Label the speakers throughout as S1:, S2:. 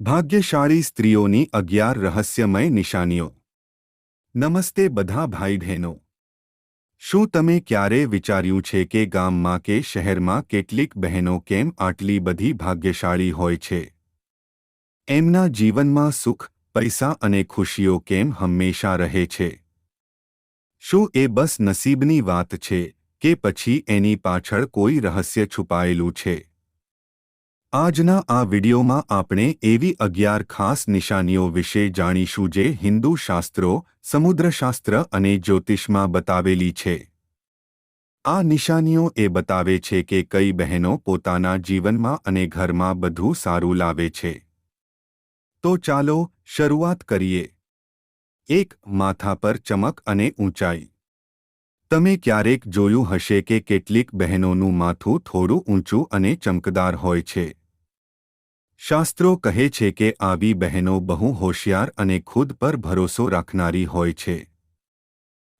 S1: ભાગ્યશાળી સ્ત્રીઓની અગિયાર રહસ્યમય નિશાનીઓ. નમસ્તે બધા ભાઈ બહેનો શું તમે ક્યારે વિચાર્યું છે કે ગામમાં કે શહેરમાં કેટલીક બહેનો કેમ આટલી બધી ભાગ્યશાળી હોય છે? એમના જીવનમાં સુખ, પૈસા અને ખુશીઓ કેમ હંમેશા રહે છે? શું એ બસ નસીબની વાત છે કે પછી એની પાછળ કોઈ રહસ્ય છુપાયેલું છે? આજના આ વિડિયોમાં આપણે એવી અગિયાર ખાસ નિશાનીઓ વિશે જાણીશું જે હિન્દુ શાસ્ત્રો, સમુદ્રશાસ્ત્ર અને જ્યોતિષમાં બતાવેલી છે. આ નિશાનીઓ એ બતાવે છે કે કઈ બહેનો પોતાના જીવનમાં અને ઘરમાં બધું સારું લાવે છે. તો ચાલો શરૂઆત કરીએ. એક, માથા પર ચમક અને ઊંચાઈ. તમે ક્યારેક જોયું હશે કે કેટલીક બહેનોનું માથું થોડું ઊંચું અને ચમકદાર હોય છે. શાસ્ત્રો કહે છે કે આવી બહેનો બહુ હોશિયાર અને ખુદ પર ભરોસો રાખનારી હોય છે.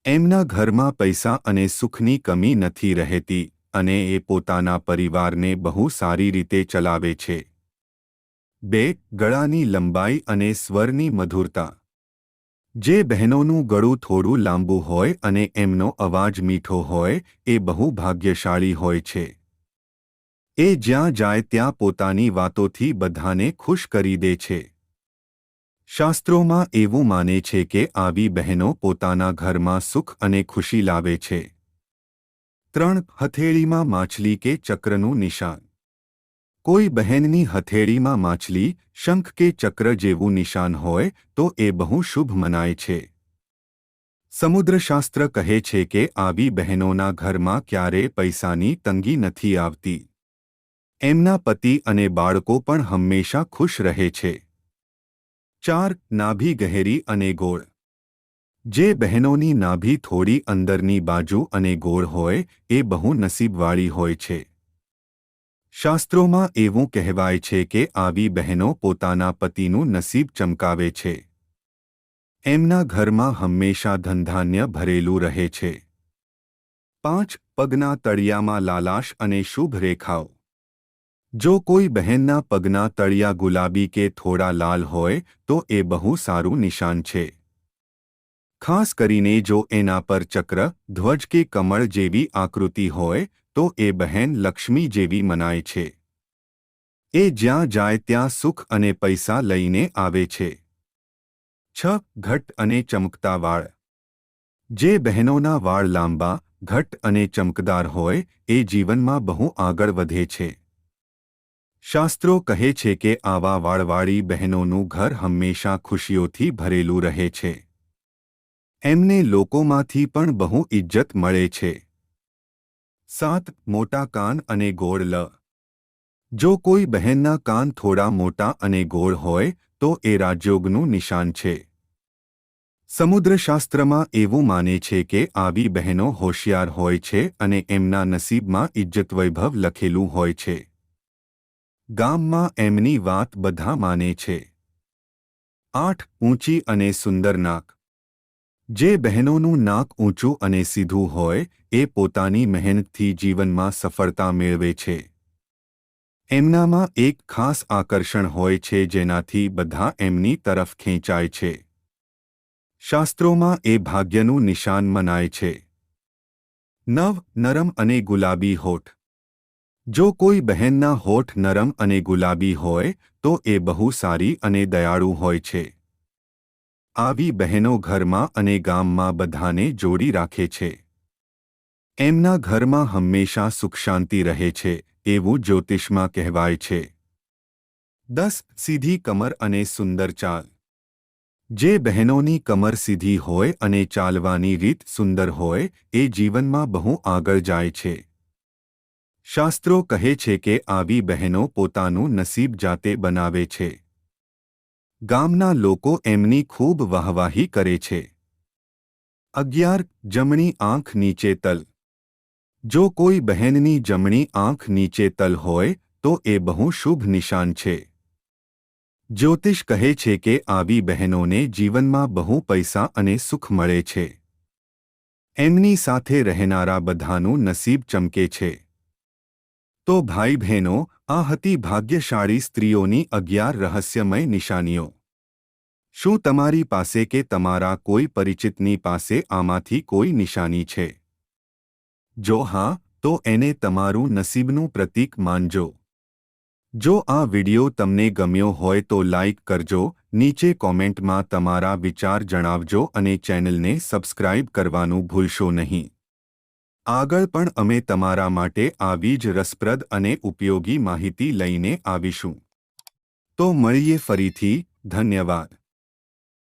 S1: એમના ઘરમાં પૈસા અને સુખની કમી નથી રહેતી અને એ પોતાના પરિવારને બહુ સારી રીતે ચલાવે છે. બે, ગળાની લંબાઈ અને સ્વરની મધુરતા. જે બહેનોનું ગળું થોડું લાંબુ હોય અને એમનો અવાજ મીઠો હોય, એ બહુ ભાગ્યશાળી હોય છે. એ જ્યાં જાય ત્યાં પોતાની વાતોથી બધાને ખુશ કરી દે છે. શાસ્ત્રોમાં એવું માને છે કે આવી બહેનો પોતાના ઘરમાં સુખ અને ખુશી લાવે છે. ત્રણ હથેળીમાં માછલી કે ચક્રનું નિશાન. કોઈ બહેનની હથેળીમાં માછલી શંખ કે ચક્ર જેવું નિશાન હોય તો એ બહુ શુભ મનાય છે. સમુદ્રશાસ્ત્ર કહે છે કે આવી બહેનોના ઘરમાં ક્યારે પૈસાની તંગી નથી આવતી. એમના પતિ અને બાળકો પણ હંમેશા ખુશ રહે છે. ચાર, નાભી ગહેરી અને ગોળ. જે બહેનોની નાભી થોડી અંદરની બાજુ અને ગોળ હોય, એ બહુ નસીબવાળી હોય છે. શાસ્ત્રોમાં એવું કહેવાય છે કે આવી બહેનો પોતાના પતિનું નસીબ ચમકાવે છે. એમના ઘરમાં હંમેશા ધનધાન્ય ભરેલું રહે છે. પાંચ, પગના તળિયામાં લાલાશ અને શુભ રેખાઓ. જો કોઈ બહેનના પગના તળિયા ગુલાબી કે થોડા લાલ હોય, તો એ બહુ સારું નિશાન છે. ખાસ કરીને જો એના પર ચક્ર, ધ્વજ કે કમળ જેવી આકૃતિ હોય, તો એ બહેન લક્ષ્મી જેવી મનાય છે. એ જ્યાં જાય ત્યાં સુખ અને પૈસા લઈને આવે છે. છ, ઘટ અને ચમકતા વાળ. જે બહેનોના વાળ લાંબા, ઘટ અને ચમકદાર હોય, એ જીવનમાં બહુ આગળ વધે છે. શાસ્ત્રો કહે છે કે આવા વાળવાળી બહેનોનું ઘર હંમેશા ખુશીઓથી ભરેલું રહે છે. એમને લોકોમાંથી પણ બહુ ઇજ્જત મળે છે. સાત, મોટા કાન અને ગોળ લ. જો કોઈ બહેનના કાન થોડા મોટા અને ગોળ હોય, તો એ રાજયોગનું નિશાન છે. સમુદ્રશાસ્ત્રમાં એવું માને છે કે આવી બહેનો હોશિયાર હોય છે અને એમના નસીબમાં ઇજ્જત વૈભવ લખેલું હોય છે. ગામમાં એમની વાત બધા માને છે. આઠ ઊંચી અને સુંદર નાક. જે બહેનોનું નાક ઊંચું અને સીધું હોય, એ પોતાની મહેનતથી જીવનમાં સફળતા મેળવે છે. એમનામાં એક ખાસ આકર્ષણ હોય છે જેનાથી બધા એમની તરફ ખેંચાય છે. શાસ્ત્રોમાં એ ભાગ્યનું નિશાન મનાય છે. નવ નરમ અને ગુલાબી હોઠ. જો કોઈ બહેનના હોઠ નરમ અને ગુલાબી હોય, તો એ બહુ સારી અને દયાળુ હોય છે. આવી બહેનો ઘરમાં અને ગામમાં બધાને જોડી રાખે છે. એમના ઘરમાં હંમેશા સુખ શાંતિ રહે છે, એવું જ્યોતિષમાં કહેવાય છે. દસ, સીધી કમર અને સુંદર ચાલ. જે બહેનોની કમર સીધી હોય અને ચાલવાની રીત સુંદર હોય, એ જીવનમાં બહુ આગળ જાય છે. શાસ્ત્રો કહે છે કે આવી બહેનો પોતાનું નસીબ જાતે બનાવે છે. ગામના લોકો એમની ખૂબ વાહવાહી કરે છે. અગિયાર, જમણી આંખ નીચે તલ. જો કોઈ બહેનની જમણી આંખ નીચે તલ હોય, તો એ બહુ શુભ નિશાન છે. જ્યોતિષ કહે છે કે આવી બહેનોને જીવનમાં બહુ પૈસા અને સુખ મળે છે. એમની સાથે રહેનારા બધાનું નસીબ ચમકે છે. તો ભાઈ બહેનો આ હતી ભાગ્યશાળી સ્ત્રીઓની અગિયાર રહસ્યમય નિશાનીઓ. શું તમારી પાસે કે તમારા કોઈ પરિચિતની પાસે આમાંથી કોઈ નિશાની છે? જો હા, તો એને તમારું નસીબનું પ્રતીક માનજો. જો આ વિડિયો તમને ગમ્યો હોય તો લાઇક કરજો, નીચે કોમેન્ટમાં તમારા વિચાર જણાવજો અને ચેનલને સબસ્ક્રાઇબ કરવાનું ભૂલશો નહીં. આગળ પણ અમે તમારા માટે આવી જ રસપ્રદ અને ઉપયોગી માહિતી લઈને આવીશું. તો મળીએ ફરીથી. ધન્યવાદ.